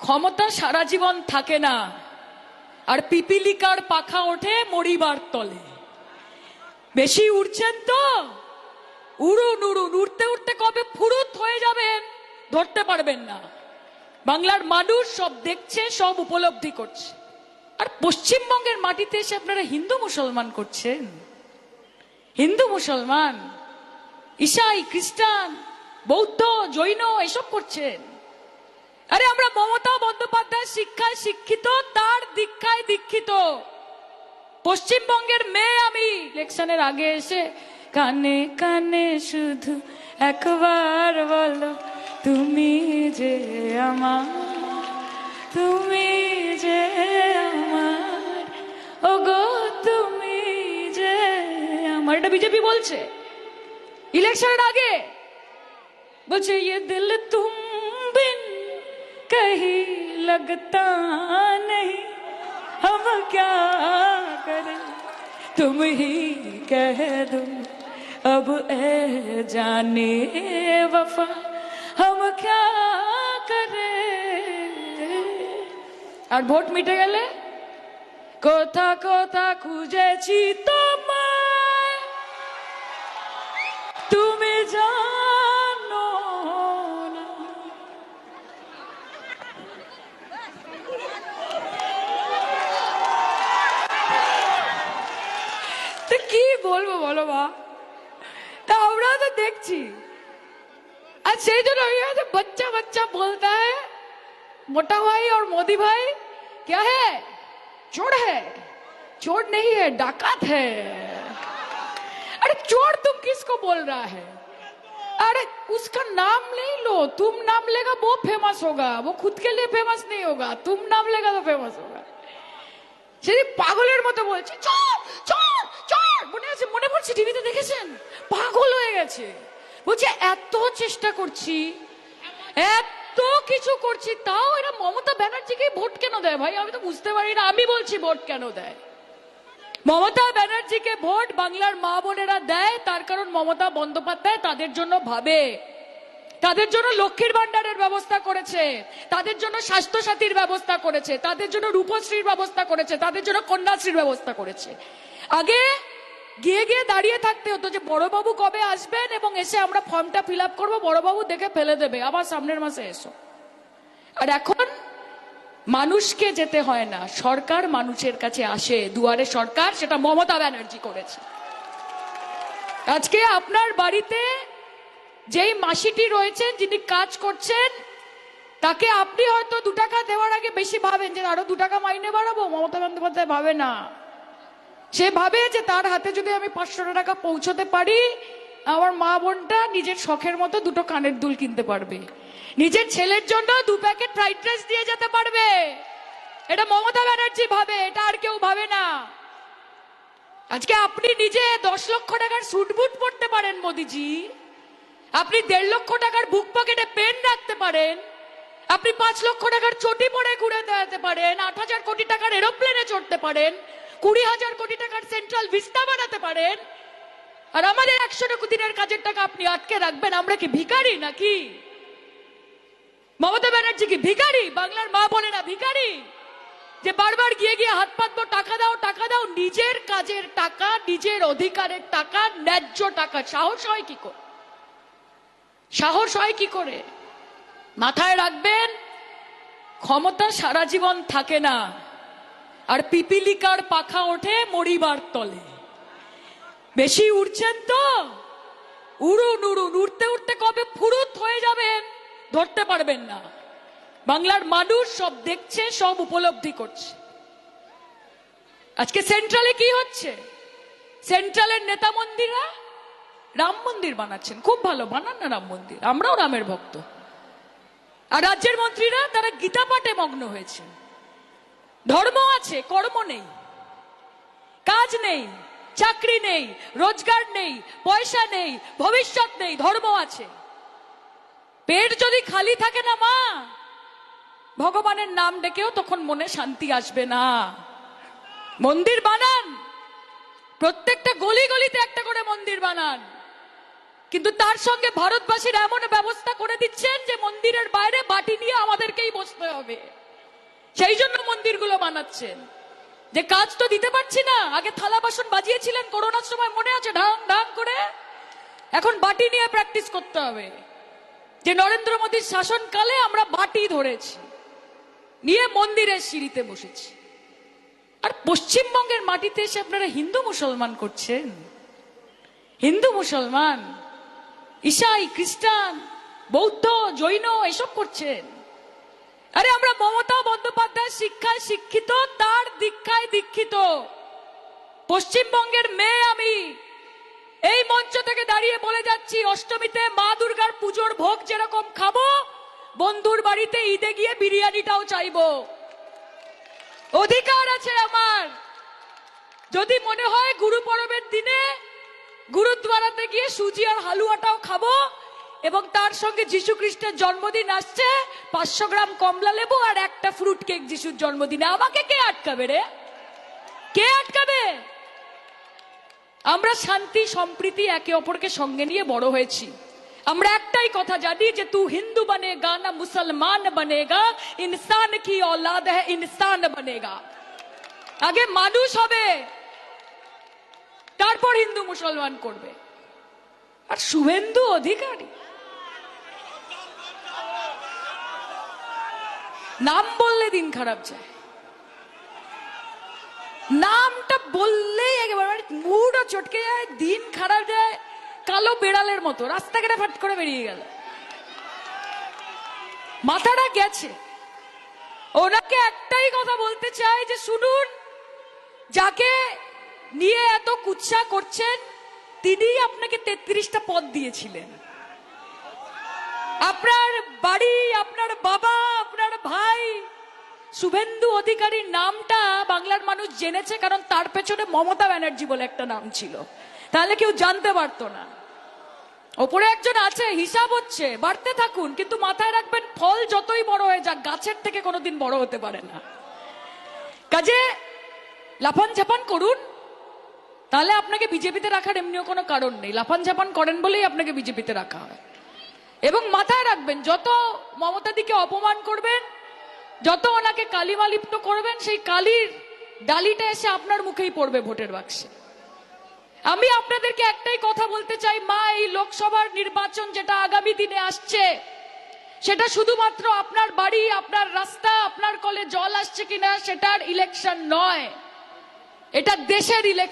ক্ষমতা সারা জীবন থাকে না। আর পিপিলিকার পাখা ওঠে মরিবার তলে। বেশি উড়ছেন তো? উড়ুন উড়ুন। উড়তে উড়তে কবে ফুরুত হয়ে যাবেন ধরতে পারবেন না। বাংলার মানুষ সব দেখছে, সব উপলব্ধি করছে। আর পশ্চিমবঙ্গের মাটিতে এসে আপনারা হিন্দু মুসলমান করছেন? হিন্দু মুসলমান ঈসাই খ্রিস্টান, বৌদ্ধ, জৈন, এসব করছেন? আরে, আমরা মমতা বন্দ্যোপাধ্যায় শিক্ষায় শিক্ষিত, তার দীক্ষায় দীক্ষিত। পশ্চিমবঙ্গের মেয়ে আমি। ইলেকশনের আগে এসে কানে কানে শুধু একবার বলো, তুমি যে আমার, তুমি যে আমার ও গো তুমি যে আমার। এটা বিজেপি বলছে। ইলেকশনের আগে বলছে ইয়ে দিল তুম বিন सही लगता नहीं। हम क्या करें? तुम ही कह दो। अब ए जाने वफा। हम क्या करें? और वोट मिटे गले? कोथा कोथा खुजे चीतो। বলবো বলো মা তা আমরা তো দেখছি আর সেই জন্য আমি হয়তো बच्चा बच्चा बोलता है मोटा भाई और मोदी भाई क्या है चोर है चोर नहीं है डाकत है अरे चोर तुम किसको बोल रहा है अरे उसका नाम नहीं लो तुम नाम लेगा वो फेमस होगा वो खुद के लिए फेमस नहीं होगा तुम नाम लेगा तो फेमस होगा সেদিন পাগলের মতো বলছে চোর চোর চোর মনে পড়ছে টিভিতে দেখেছেন? পাগল হয়ে গেছে। বলছে, এত চেষ্টা করছি, এত কিছু করছি, তাও এরা মমতা ব্যানার্জিকে ভোট কেন দেয় ভাই? আমি তো বুঝতে পারি না, আমি বলছি ভোট কেন দেয়? মমতা ব্যানার্জিকে ভোট বাংলার মা বোনেরা দেয়, তার কারণ মমতা বন্দ্যোপাধ্যায় তাদের জন্য ভাবে। তাদের জন্য লক্ষ্মীর ভান্ডারের ব্যবস্থা করেছে, তাদের জন্য স্বাস্থ্য সাথীর ব্যবস্থা করেছে, তাদের জন্য রূপশ্রীর ব্যবস্থা করেছে, তাদের জন্য কন্যাশ্রীর ব্যবস্থা করেছে। আগে গিয়ে গিয়ে দাঁড়িয়ে থাকতে হতো যে বড়বাবু কবে আসবেন এবং এসে আমরা ফর্মটা ফিল আপ করব, বড়বাবু দেখে ফেলে দেবে, আবার সামনের মাসে এসো। আর এখন মানুষকে যেতে হয় না, সরকার মানুষের কাছে আসে, দুয়ারে সরকার, সেটা মমতা ব্যানার্জি করেছে। আজকে আপনার বাড়িতে যেই মাসিটি রয়েছেন, যিনি কাজ করছেন, তাকে আপনি হয়তো দু টাকা দেওয়ার আগে বেশি ভাবেন যে আরও দু টাকা মাইনে বাড়াবো, মমতা বন্দ্যোপাধ্যায় ভাবে না। সে ভাবে যে তার হাতে যদি আমি পাঁচশো টাকা পৌঁছতে পারি, আমার মা বোনটা নিজের শখের মতো দুটো কানের দুল কিনতে পারবে। নিজের ছেলের জন্য দু প্যাকেট ফ্রাইড রাইস দিয়ে যেতে পারবে। এটা মমতা ব্যানার্জি ভাবে, এটা আর কেউ ভাবে না। আজকে আপনি নিজে দশ লক্ষ টাকার স্যুট বুট পরতে পারেন মোদিজি। আপনি দেড় লক্ষ টাকার বুক পকেটে পেন রাখতে পারেন। আপনি পাঁচ লক্ষ টাকার চটি পরে ঘুরে বেড়াতে পারেন। আট হাজার কোটি টাকার এরোপ্লেনে চড়তে পারেন। কুড়ি হাজার কোটি টাকার সেন্ট্রাল ভিস্তা বানাতে পারেন। আর আমাদের একশো দিনের কাজের টাকা আপনি আটকে রাখবেন, আমরা কি ভিখারি নাকি? মমতা ব্যানার্জি কি ভিখারি? বাংলার মা বলে না ভিখারি? যে বারবার গিয়ে গিয়ে হাত পাতবো, টাকা দাও টাকা দাও, নিজের কাজের টাকা, নিজের অধিকারের টাকা, ন্যায্য টাকা। সাহস হয় কি করে? সাহস হয় কি করে? মাথায় রাখবেন, ক্ষমতা সারা জীবন থাকে না। আর পিপিলিকার পাখা ওঠে মরিবার তলে। বেশি উড়ছেন তো? উড়ুন উড়ুন। উড়তে উড়তে কবে ফুরুত হয়ে যাবেন? ধরতে পারবেন না। বাংলার মানুষ সব দেখছে, সব উপলব্ধি করছে। আজকে সেন্ট্রালে কি হচ্ছে? সেন্ট্রালের নেতা মন্দিরা রাম মন্দির বানাচ্ছেন। খুব ভালো। বানান না রাম মন্দির। আমরাও রামের ভক্ত। আর রাজ্যের মন্ত্রীরা তারা গীতা পাঠে মগ্ন হয়েছে ধর্ম আছে কর্ম নেই। কাজ নেই, চাকরি নেই, রোজগার নেই, পয়সা নেই, ভবিষ্যৎ নেই ধর্ম আছে। পেট যদি খালি থাকে না, মা, ভগবানের নাম ডেকেও তখন মনে শান্তি আসবে না। মন্দির বানান, প্রত্যেকটা গলি গলিতে একটা করে মন্দির বানান। কিন্তু তার সঙ্গে ভারতবাসীর এমন ব্যবস্থা করে দিচ্ছেন যে মন্দিরের বাইরে বাটি নিয়ে আমাদেরকেই বসতে হবে। সেই জন্য মন্দিরগুলো বানাচ্ছেন। যে কাজ তো দিতে পারছি না, আগে থালা বাসন বাজিয়েছিলেন, করোনার সময় মনে আছে, ঢাং ঢাং করে? এখন বাটি নিয়ে প্র্যাকটিস করতে হবে। যে নরেন্দ্র মোদীর শাসনকালে আমরা বাটি ধরেছি, নিয়ে মন্দিরের সিঁড়িতে বসেছি। আর পশ্চিমবঙ্গের মাটিতে এসে আপনারা হিন্দু মুসলমান করছেন? হিন্দু মুসলমান ঈসাই খ্রিস্টান, বৌদ্ধ, জৈন, এসব করছেন? আরে, আমরা মমতা বন্দ্যোপাধ্যায় শিক্ষায় শিক্ষিত, তার দীক্ষায় দীক্ষিত। পশ্চিমবঙ্গের মেয়ে আমি। এই মঞ্চ থেকে দাঁড়িয়ে বলে যাচ্ছি, অষ্টমীতে মা দুর্গার পুজোর ভোগ যেরকম খাব, বন্ধুর বাড়িতে ঈদে গিয়ে বিরিয়ানিটাও চাইব। অধিকার আছে আমার। যদি মনে হয় গুরু পরবের দিনে, গুরুদ্বারাতে গিয়ে সুজি আর হালুয়াটাও খাব এবং তার সঙ্গে যীশু খ্রিস্টের জন্মদিন আসছে পাঁচশো গ্রাম কমলা লেবু আর একটা ফ্রুট কেক যিশুর জন্মদিনে আমাকে কে আটকাবে রে কে আটকাবে আমরা শান্তি সম্প্রীতি একে অপরকে সঙ্গে নিয়ে বড় হয়েছি আমরা একটাই কথা জানি যে তু হিন্দু বনেগা না মুসলমান বনেগা ইনসান কি औलाद है ইনসান বনেগা আগে মানুষ হবে তারপর হিন্দু মুসলমান করবে আর শুভেন্দু অধিকারী নাম বললে দিন খারাপ যায়। নামটা বললেই একেবারে মুডও চটকে যায়, দিন খারাপ যায়, কালো বেড়ালের মতো। রাস্তাঘাটে ফাট করে বেরিয়ে গেল। মাথাটা গেছে। ওনাকে একটাই কথা বলতে চাই যে, শুনুন, যাকে নিয়ে এত কুৎসা করছেন, তিনিই আপনাকে তেত্রিশটা পদ দিয়েছিলেন। আপনার বাড়ি, আপনার বাবা, আপনার ভাই, শুভেন্দু অধিকারীর নামটা বাংলার মানুষ জেনেছে কারণ তার পেছনে মমতা ব্যানার্জি বলে একটা নাম ছিল। তাহলে কেউ জানতে পারতো না। ওপরে একজন আছে, হিসাব হচ্ছে, বাড়তে থাকুন, কিন্তু মাথায় রাখবেন ফল যতই বড় হয়ে যাক, গাছের থেকে কোনোদিন বড় হতে পারে না। কাজে, লাফান ঝাপান করুন। তাহলে আপনাকে বিজেপিতে রাখার এমনিও কোনো কারণ নেই। লাফান ঝাপান করেন বলেই আপনাকে বিজেপিতে রাখা হয়। এবং মাথায় রাখবেন, যত মমতা দিকে অপমান করবেন, যত ওনাকে কালিমালিপ্ত করবেন, সেই কালির ডালিটা এসে আপনার মুখেই পড়বে ভোটের বাক্সে। আমি আপনাদেরকে একটাই কথা বলতে চাই, মা, এই লোকসভার নির্বাচন যেটা আগামী দিনে আসছে, সেটা শুধুমাত্র আপনার বাড়ি, আপনার রাস্তা, আপনার কলে জল আসছে কিনা, সেটার ইলেকশন নয়। এটা দেশের ইলেকশন